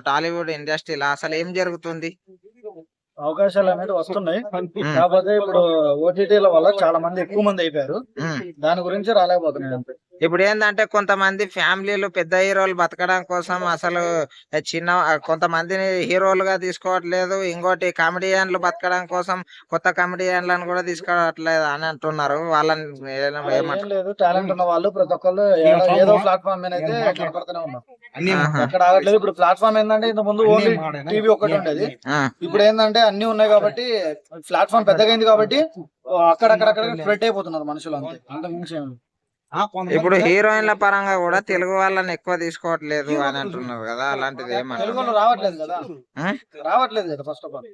టాలీవుడ్ ఇండస్ట్రీలో అసలు ఏం జరుగుతుంది? అవకాశాలు అనేది వస్తున్నాయి. కాకపోతే ఇప్పుడు ఓటీటీల వల్ల చాలా మంది ఎక్కువ మంది అయిపోయారు. దాని గురించి రాలేకపోతున్నాయి అంతే. ఇప్పుడు ఏంటంటే కొంతమంది ఫ్యామిలీలు పెద్ద హీరోలు బతకడం కోసం అసలు చిన్న కొంతమందిని హీరోలుగా తీసుకోవట్లేదు. ఇంకోటి కామెడియన్లు బతకడం కోసం కొత్త కామెడియన్లను కూడా తీసుకోవట్లేదు అని అంటున్నారు. వాళ్ళని టాలెంట్ ఉన్న వాళ్ళు ప్రతి ఒక్కళ్ళు ఏదో- ఏదో ప్లాట్ఫామ్ మీద అయితే కనపడుతూనే ఉన్నారు. ఆహా. ఎక్కడ ఆగట్లేదు ఇప్పుడు ప్లాట్ఫామ్ ఏంటంటే ఇంత ముందు ఓన్లీ టీవీ ఒకటి ఉండేది. ఇప్పుడు ఏంటంటే అన్ని ఉన్నాయి కాబట్టి ప్లాట్ఫామ్ పెద్దగా అయింది కాబట్టి అక్కడక్కడక్కడ స్ప్రెడ్ అయిపోతున్నారు మనుషులు అంతే. అంతకు మించి. ఇప్పుడు హీరోయిన్ల పరంగా కూడా తెలుగు వాళ్ళని ఎక్కువ తీసుకోవట్లేదు అని అంటున్నారు కదా అలాంటిది ఏమంటారు తెలుగులో రావట్లేదు కదా? రావట్లేదు కదా ఫస్ట్ ఆఫ్ ఆల్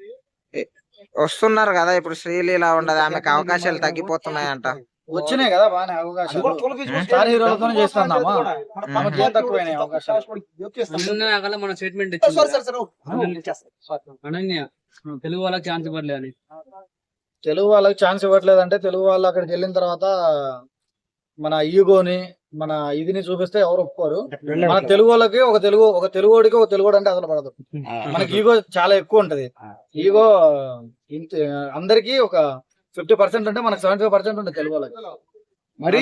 వస్తున్నారు కదా ఇప్పుడు శ్రీలీల ఉండదు ఆమెకు అవకాశాలు తగ్గిపోతున్నాయంట. వచ్చినాయి కదా బాగానే అవకాశాలు. స్టార్ హీరోలతో చేస్తున్నామా మనకి ఏం తక్కువైనాయి అవకాశాలు? అన్న నాకల్లా మన స్టేట్మెంట్ తెలుగు వాళ్ళకి ఛాన్స్ ఇవ్వట్లే అని తెలుగు వాళ్ళకి ఛాన్స్ ఇవ్వట్లేదు అంటే తెలుగు వాళ్ళు అక్కడికి వెళ్ళిన తర్వాత మన ఈగోని మన ఇదిని చూపిస్తే ఎవరు ఒప్పుకోరు. మన తెలుగు వాళ్ళకి ఒక తెలుగు ఒక తెలుగుడికి ఒక తెలుగుడు అంటే అసలు పడదు. మనకి ఈగో చాలా ఎక్కువ ఉంటది. ఈగో ఇంత అందరికి ఒక ఫిఫ్టీ పర్సెంట్ అంటే మనకి సెవెంటీ ఫైవ్ పర్సెంట్ ఉంటుంది తెలుగు వాళ్ళకి. మరి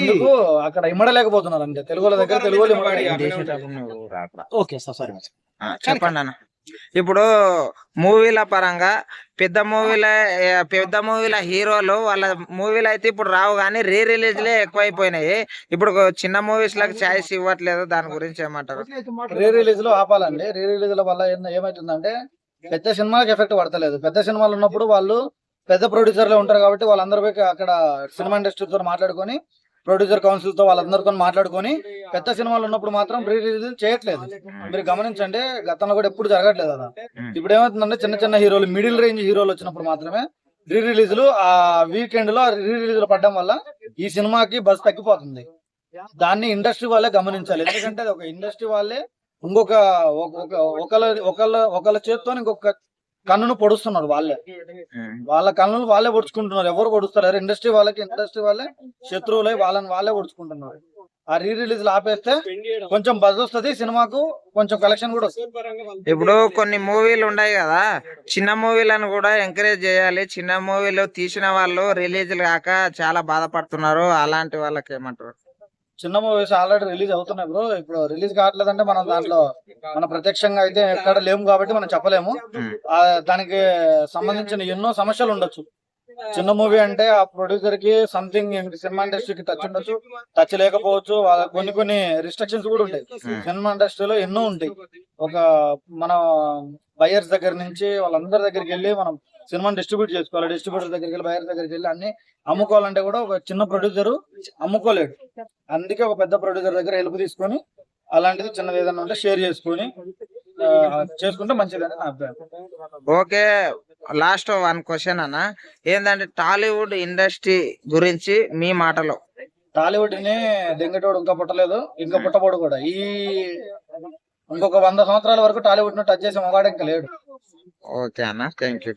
అక్కడ ఇమ్మడలేకపోతున్నారు అంతే తెలుగు వాళ్ళ దగ్గర తెలుగు వాళ్ళు ఇమ్మడలేకపోతున్నారు. Okay sir sorry. ఆ, చెప్పండి అన్న. ఇప్పుడు మూవీల పరంగా పెద్ద మూవీల పెద్ద మూవీల హీరోలు వాళ్ళ మూవీలు అయితే ఇప్పుడు రావు కానీ రీ రిలీజ్లే ఎక్కువైపోయినాయి. ఇప్పుడు చిన్న మూవీస్లకు ఛాయిస్ ఇవ్వట్లేదు దాని గురించి ఏమంటారు? రీ రిలీజ్లో ఆపాలండి. రీ రిలీజ్ ల వల్ల ఏమైతుందంటే పెద్ద సినిమాకి ఎఫెక్ట్ పడతలేదు. పెద్ద సినిమాలు ఉన్నప్పుడు వాళ్ళు పెద్ద ప్రొడ్యూసర్లే ఉంటారు కాబట్టి వాళ్ళందరూ పోయి అక్కడ సినిమా ఇండస్ట్రీతో మాట్లాడుకొని ప్రొడ్యూసర్ కౌన్సిల్తో వాళ్ళందరితో మాట్లాడుకొని పెద్ద సినిమాలు ఉన్నప్పుడు మాత్రం రీ రిలీజ్ చేయట్లేదు. మీరు గమనించండి గతంలో కూడా ఎప్పుడు జరగట్లేదు అలా. ఉమ్. ఇప్పుడు ఏమవుతుందంటే చిన్న చిన్న హీరోలు మిడిల్ రేంజ్ హీరోలు వచ్చినప్పుడు మాత్రమే రీ రిలీజ్లు ఆ వీకెండ్లో రీ రిలీజ్లు పడడం వల్ల ఈ సినిమాకి బస్ తగ్గిపోతుంది. దాన్ని ఇండస్ట్రీ వాళ్ళే గమనించాలి. ఎందుకంటే అది ఒక ఇండస్ట్రీ వాళ్ళే ఇంకొక ఒక- ఒక- ఒకళ్ళ ఒకళ్ళ ఒకళ్ళ చేత్తో ఇంకొక కన్నును పొడుస్తున్నారు వాళ్ళే. వాళ్ళ కన్నులు వాళ్ళే పొడుచుకుంటున్నారు. ఎవరు పొడుస్తారు? ఇండస్ట్రీ వాళ్ళకి ఇండస్ట్రీ వాళ్ళే? శత్రువులై వాళ్ళని వాళ్ళే పొడుచుకుంటున్నారు. ఆ రీ రిలీజ్ ఆపేస్తే కొంచెం బజ్ వస్తుంది సినిమాకు కొంచెం కలెక్షన్ కూడా వస్తుంది. ఇప్పుడు కొన్ని మూవీలు ఉన్నాయి కదా చిన్న మూవీలను కూడా ఎంకరేజ్ చేయాలి. చిన్న మూవీలు తీసిన వాళ్ళు రిలీజ్ కాక చాలా బాధపడుతున్నారు. అలాంటి వాళ్ళకి ఏమంటారు? చిన్న మూవీస్ ఆల్రెడీ రిలీజ్ అవుతున్నాయి బ్రో ఇప్పుడు రిలీజ్ కావట్లేదంటే మనం దాంట్లో మన ప్రత్యక్షంగా అయితే ఎక్కడ లేము కాబట్టి మనం చెప్పలేము. ఆ దానికి సంబంధించిన ఎన్నో సమస్యలు ఉండొచ్చు. చిన్న మూవీ అంటే ఆ ప్రొడ్యూసర్కి సంథింగ్ సినిమా ఇండస్ట్రీకి టచ్ ఉండొచ్చు టచ్ లేకపోవచ్చు వాళ్ళ కొన్ని కొన్ని రిస్ట్రిక్షన్స్ కూడా ఉంటాయి. Hmm. సినిమా ఇండస్ట్రీలో ఎన్నో ఉంటాయి. ఒక మన బయర్స్ దగ్గర నుంచి వాళ్ళందరి దగ్గరికి వెళ్ళి మనం సినిమాని డిస్ట్రిబ్యూట్ చేసుకోవాలి. డిస్ట్రిబ్యూటర్ దగ్గరికి వెళ్ళి బయర్ దగ్గరికి వెళ్ళి అన్ని అమ్ముకోవాలంటే కూడా ఒక చిన్న ప్రొడ్యూసర్ అమ్ముకోలేడు. అందుకే ఒక పెద్ద ప్రొడ్యూసర్ దగ్గర హెల్ప్ తీసుకొని అలాంటిది చిన్నది ఏదైనా ఉంటే షేర్ చేసుకొని చేసుకుంటే మంచిదని నా అభిప్రాయం. ఓకే. లాస్ట్ వన్ క్వశ్చన్ అన్న. ఏంటంటే టాలీవుడ్ ఇండస్ట్రీ గురించి మీ మాటలో. టాలీవుడ్ని దెంగటోడు ఇంకా పుట్టలేదు ఇంకా పుట్టబోడు కూడా. ఈ ఇంకొక వంద సంవత్సరాల వరకు టాలీవుడ్ను టచ్ చేసే మగాడు ఇంకా లేడు. ఓకే అన్న థ్యాంక్ యూ